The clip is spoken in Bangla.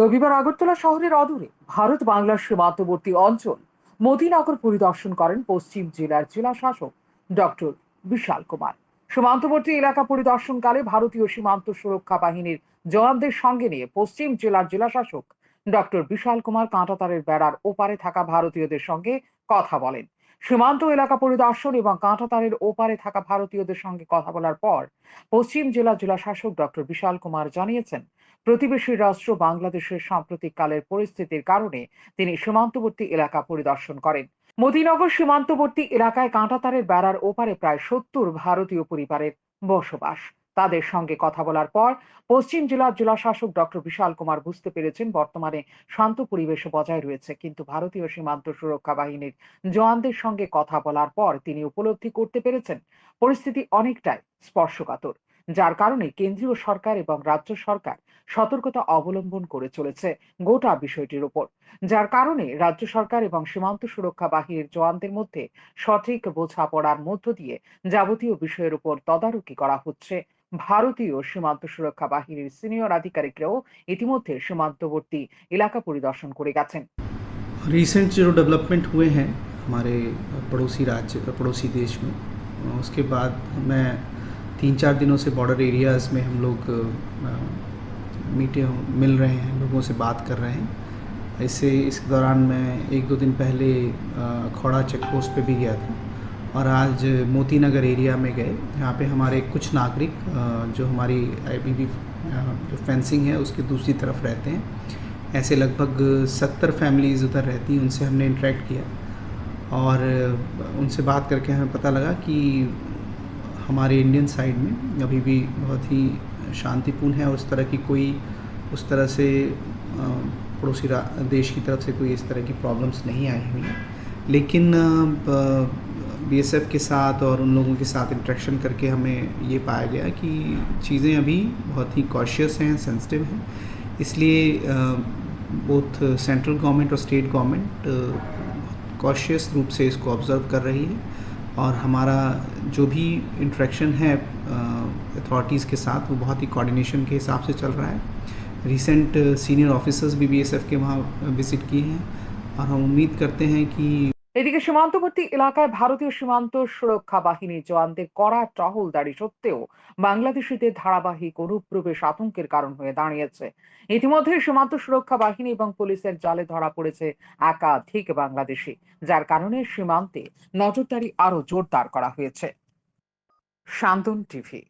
রবিবার আগরতলা শহরের অদূরে ভারত বাংলার সীমান্তবর্তী অঞ্চল মতিনগর পরিদর্শন করেন পশ্চিম জেলার জেলা শাসক ডক্টর বিশাল কুমার। সীমান্তবর্তী এলাকা পরিদর্শনকালে ভারতীয় সীমান্ত সুরক্ষা বাহিনীর জওয়ানদের সঙ্গে নিয়ে পশ্চিম জেলার জেলা শাসক ডক্টর বিশাল কুমার কাঁটাতারের বেড়ার ওপারে থাকা ভারতীয়দের সঙ্গে কথা বলেন। সীমান্ত এলাকা পরিদর্শন এবং কাঁটাতারের ওপারে থাকা ভারতীয়দের সঙ্গে কথা বলার পর পশ্চিম জেলা জেলা শাসক ডক্টর বিশাল কুমার জানিয়েছেন, প্রতিবেশী রাষ্ট্র বাংলাদেশের সাম্প্রতিক কালের পরিস্থিতির কারণে তিনি সীমান্তবর্তী এলাকা পরিদর্শন করেন। মতিনগর সীমান্তবর্তী এলাকায় কাঁটাতারের বেড়ার ওপারে প্রায় সত্তর ভারতীয় পরিবারের বসবাস। তাদের সঙ্গে কথা বলার পর পশ্চিম জেলার জেলা শাসক ডক্টর বিশাল কুমার বুঝতে পেরেছেন বর্তমানে শান্ত পরিবেশ বজায় রয়েছে। কিন্তু ভারতীয় সীমান্ত সুরক্ষা বাহিনীর জওয়ানদের সঙ্গে কথা বলার পর তিনি উপলব্ধি করতে পেরেছেন, পরিস্থিতি অনেকটাই স্পর্শকাতর, যার কারণে কেন্দ্রীয় সরকার এবং রাজ্য সরকার সতর্কতা অবলম্বন করে চলেছে গোটা বিষয়টির উপর যার কারণে রাজ্য সরকার এবং সীমান্ত সুরক্ষা বাহিনীর জওয়ানদের মধ্যে সঠিক বোঝাপড়ার মধ্য দিয়ে যাবতীয় বিষয়ের উপর তদারকি করা হচ্ছে ভারতীয় সীমান্ত সুরক্ষা বাহিনীর সিনিয়র আধিকারিকরাও ইতিমধ্যে সীমান্তবর্তী এলাকা পরিদর্শন করে গেছেন रिसेंट जो डेवलपमेंट हुए हैं हमारे पड़ोसी राज्य पड़ोसी देश में उसके बाद मैं तीन चार दिनों से बॉर्डर एरियाज़ में हम लोग मीटे मिल रहे हैं लोगों से बात कर रहे हैं इससे इस दौरान मैं एक दो दिन पहले अ, खौड़ा चेक पोस्ट पे भी गया था और आज मोती नगर एरिया में गए। यहाँ पे हमारे कुछ नागरिक जो हमारी आई जो फेंसिंग है, उसके दूसरी तरफ़ रहते हैं। ऐसे लगभग सत्तर फैमिलीज़ उधर रहती हैं, उनसे हमने इंटरेक्ट किया। और उनसे बात करके हमें पता लगा कि हमारे इंडियन साइड में अभी भी बहुत ही शांतिपूर्ण है और उस तरह की कोई, उस तरह से पड़ोसी देश की तरफ़ से कोई इस तरह की प्रॉब्लम्स नहीं आई हुई हैं। लेकिन बीएसएफ के साथ और उन लोगों के साथ इंटरेक्शन करके हमें ये पाया गया कि चीज़ें अभी बहुत ही कॉशियस हैं सेंसिटिव हैं। इसलिए बोथ सेंट्रल गवर्नमेंट और स्टेट गवर्नमेंट कॉशियस रूप से इसको ऑब्ज़र्व कर रही है और हमारा जो भी इंटरेक्शन है अथॉरिटीज़ के साथ, वो बहुत ही कोऑर्डिनेशन के हिसाब से चल रहा है। रिसेंट सीनियर ऑफिसर्स भी बीएसएफ के वहाँ विज़िट किए हैं और हम उम्मीद करते हैं कि এদিকে সীমান্তবর্তী এলাকায় ভারতীয় সীমান্ত সুরক্ষা বাহিনীর জওয়ানদের কড়া টহলদারি সত্ত্বেও বাংলাদেশিদের ধারাবাহিক অনুপ্রবেশ আতঙ্কের কারণ হয়ে দাঁড়িয়েছে। ইতিমধ্যে সীমান্ত সুরক্ষা বাহিনী এবং পুলিশের জালে ধরা পড়েছে একাধিক বাংলাদেশি, যার কারণে সীমান্তে নজরদারি আরও জোরদার করা হয়েছে। শান্তন টিভি